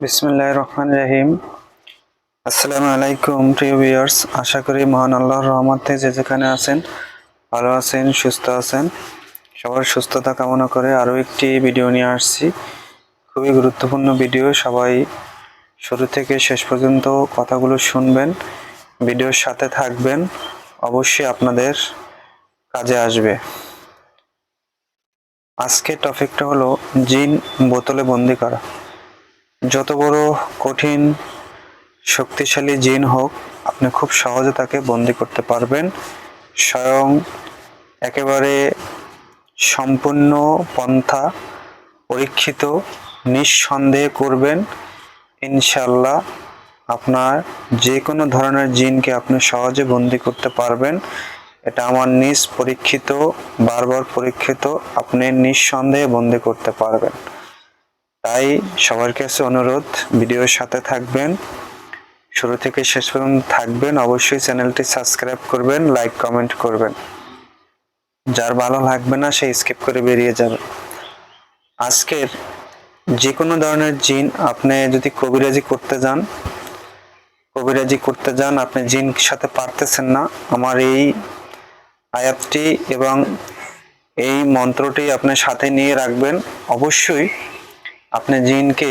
বিসমুল্লাহ রহমান রহিম। আসসালামু আলাইকুম, প্রিয় ভিউয়ার্স। আশা করি মহান আল্লাহর রহমতে যে যেখানে আছেন, ভালো আছেন, সুস্থ আছেন। সবার সুস্থতা কামনা করে আরও একটি ভিডিও নিয়ে আসছি। খুবই গুরুত্বপূর্ণ ভিডিও। সবাই শুরু থেকে শেষ পর্যন্ত কথাগুলো শুনবেন, ভিডিওর সাথে থাকবেন। অবশ্যই আপনাদের কাজে আসবে। আজকের টপিকটা হলো জিন বোতলে বন্দি করা। যত বড় কঠিন, শক্তিশালী জিন হোক, আপনি খুব সহজে তাকে বন্দি করতে পারবেন। স্বয়ং একেবারে সম্পূর্ণ পন্থা পরীক্ষিত, নিঃসন্দেহে করবেন। ইনশাল্লাহ আপনার যে কোনো ধরনের জিনকে আপনি সহজে বন্দি করতে পারবেন। এটা আমার নিজ পরীক্ষিত, বারবার পরীক্ষিত, আপনি নিঃসন্দেহে বন্দি করতে পারবেন। তাই সবার কাছে অনুরোধ, ভিডিওর সাথে থাকবেন। শুরু থেকে শেষ পর্যন্ত থাকবেন। অবশ্যই চ্যানেলটি সাবস্ক্রাইব করবেন, লাইক, কমেন্ট করবেন। যার ভালো লাগবে না, সে স্কিপ করে বেরিয়ে যাবে। আজকের যে কোনো ধরনের জিন, আপনি যদি কবিরাজি করতে যান, কবিরাজি করতে যান, আপনি জিন সাথে পারতেছেন না। আমার এই আয়াতটি এবং এই মন্ত্রটি আপনার সাথে নিয়ে রাখবেন। অবশ্যই আপনি জিনকে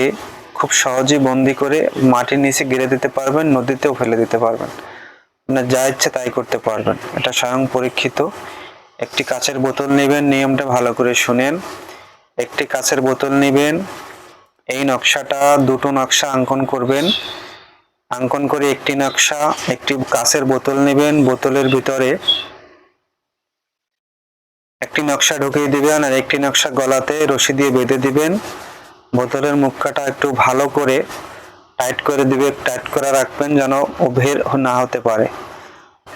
খুব সহজেই বন্দি করে মাটির নিচে গেড়ে দিতে পারবেন, নদীতেও ফেলে দিতে পারবেন। আপনার যা ইচ্ছে তাই করতে পারবেন। এটা স্বয়ং পরীক্ষিত। একটি কাচের বোতল নেবেন, নিয়মটা ভালো করে শুনেন। একটি কাচের বোতল নেবেন, এই নকশাটা দুটো নকশা অঙ্কন করবেন। অঙ্কন করে একটি নকশা, একটি কাচের বোতল নেবেন, বোতলের ভিতরে একটি নকশা ঢুকিয়ে দিবেন আর একটি নকশা গলাতে রশি দিয়ে বেঁধে দিবেন। বোতলের মুখটা একটু ভালো করে টাইট করে দিবে টাইট করে রাখবেন যেন বের না হতে পারে।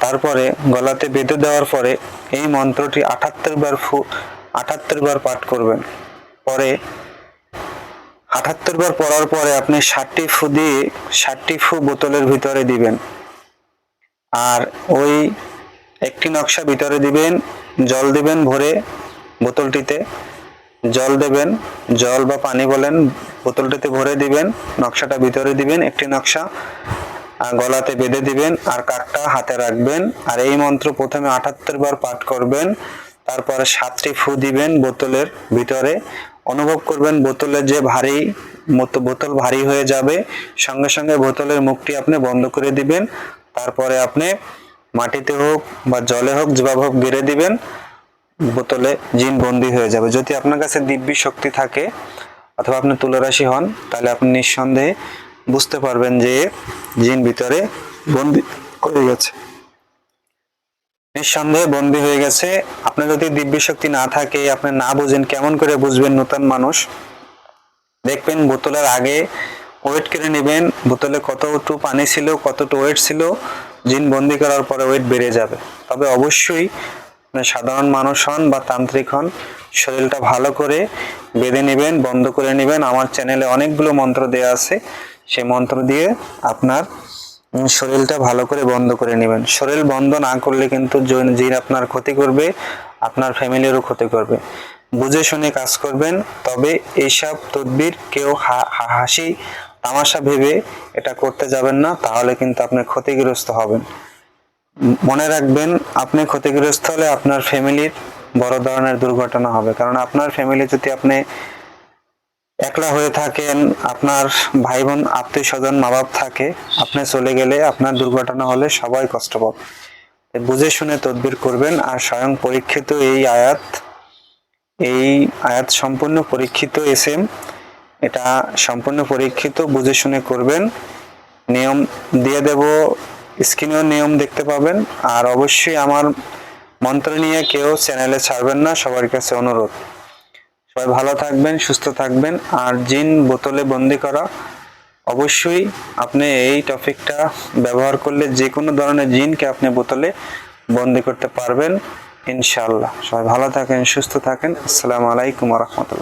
তারপরে গলাতে বেঁধে দেওয়ার পরে এই মন্ত্রটি আটাত্তর বার ফু, আটাত্তর বার পাঠ করবেন। পরে আটাত্তর বার পড়ার পরে আপনি ষাটটি ফু দিয়ে ষাটটি ফু বোতলের ভিতরে দিবেন। আর ওই একটি নকশা ভিতরে দিবেন, জল দিবেন ভরে বোতলটিতে। জল দেবেন, জল বা পানি বলেন, বোতলটিতে ভরে দিবেন, নকশাটা ভিতরে দিবেন, একটি নকশা গলাতে বেঁধে দিবেন, আর কাঠটা হাতে রাখবেন, আর এই মন্ত্র প্রথমে আটাত্তর বার পাঠ করবেন, তারপরে সাতটি ফু দিবেন বোতলের ভিতরে, অনুভব করবেন বোতলের যে ভারী মতো, বোতল ভারী হয়ে যাবে, সঙ্গে সঙ্গে বোতলের মুখটি আপনি বন্ধ করে দিবেন, তারপরে আপনি মাটিতে হোক বা জলে হোক, যেভাবে হোক গেড়ে দিবেন বোতলে জিন বন্দি হয়ে যাবে। যদি আপনার কাছে দিব্য শক্তি থাকে অথবা আপনি তুলারাশি হন, তাহলে আপনি নিঃসন্দেহে বুঝতে পারবেন যে জিন ভিতরে বন্দি হয়ে গেছে। নিঃসন্দেহে বন্দি হয়ে গেছে। আপনার যদি দিব্যি শক্তি না থাকে, আপনি না বুঝেন, কেমন করে বুঝবেন নতুন মানুষ? দেখবেন বোতলের আগে ওয়েট করে নেবেন, বোতলে কতটু পানি ছিল কতটু ওয়েট ছিল, জিন বন্দি করার পরে ওয়েট বেড়ে যাবে। তবে অবশ্যই সাধারণ মানুষ হন বা তান্ত্রিক হন, শরীরটা ভালো করে বেঁধে নেবেন, বন্ধ করে নেবেন। আমার চ্যানেলে অনেকগুলো মন্ত্র দেওয়া আছে। সেই মন্ত্র দিয়ে আপনার শরীরটা ভালো করে বন্ধ করে নেবেন। শরীর বন্ধ না করলে কিন্তু জন- আপনার ক্ষতি করবে, আপনার ফ্যামিলিরও ক্ষতি করবে। বুঝে শুনে কাজ করবেন, তবে এইসব তদবির কেউ হাসি, তামাশা ভেবে এটা করতে যাবেন না, তাহলে কিন্তু আপনি ক্ষতিগ্রস্ত হবেন। মনে রাখবেন, আপনি ক্ষতিগ্রস্ত হলে আপনার ফ্যামিলির বড় ধরনের দুর্ঘটনা হবে। কারণ আপনার ফ্যামিলি যদি আপনি একলা হয়ে থাকেন, আপনার ভাই বোন আত্মীয় স্বজন মা বাপ থাকে, আপনি চলে গেলে আপনার দুর্ঘটনা হলে সবাই কষ্ট পাবে। বুঝে শুনে তদবির করবেন আর স্বয়ং পরীক্ষিত এই আয়াত এই আয়াত সম্পূর্ণ পরীক্ষিত এস এম এটা সম্পূর্ণ পরীক্ষিত, বুঝে শুনে করবেন। নিয়ম দিয়ে দেব স্ক্রিনেও নিয়ম দেখতে পাবেন। আর অবশ্যই আমার মন্ত্র নিয়ে কেউ চ্যানেলে ছাড়বেন না, সবার কাছে অনুরোধ। সবাই ভালো থাকবেন, সুস্থ থাকবেন। আর জিন বোতলে বন্দি করা। অবশ্যই আপনি এই টপিকটা ব্যবহার করলে যে কোনো ধরনের জিনকে আপনি বোতলে বন্দি করতে পারবেন, ইনশাআল্লাহ। সবাই ভালো থাকেন, সুস্থ থাকেন। আসসালামু আলাইকুম রহমতুল্লাহ।